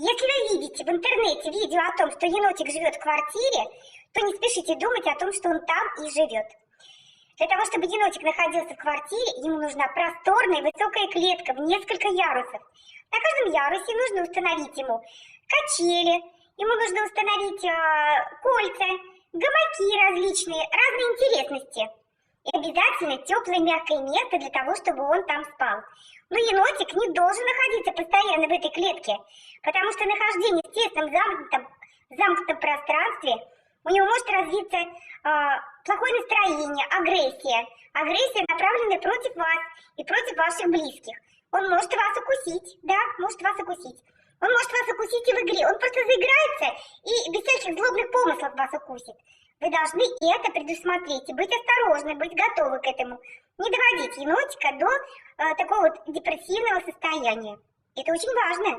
Если вы видите в интернете видео о том, что енотик живет в квартире, то не спешите думать о том, что он там и живет. Для того, чтобы енотик находился в квартире, ему нужна просторная высокая клетка в несколько ярусов. На каждом ярусе нужно установить ему качели, ему нужно установить э, кольца, гамаки различные, разные интересности. И обязательно теплое мягкое место для того, чтобы он там спал. Но енотик не должен находиться постоянно в этой клетке, потому что нахождение в тесном замкнутом, замкнутом пространстве у него может развиться э, плохое настроение, агрессия. Агрессия направленная против вас и против ваших близких. Он может вас укусить, да, может вас укусить. Он может вас укусить и в игре. Он просто заиграется и без всяких злобных помыслов вас укусит. Вы должны это предусмотреть и быть осторожны, быть готовы к этому. Не доводить енотика до э, такого вот депрессивного состояния. Это очень важно.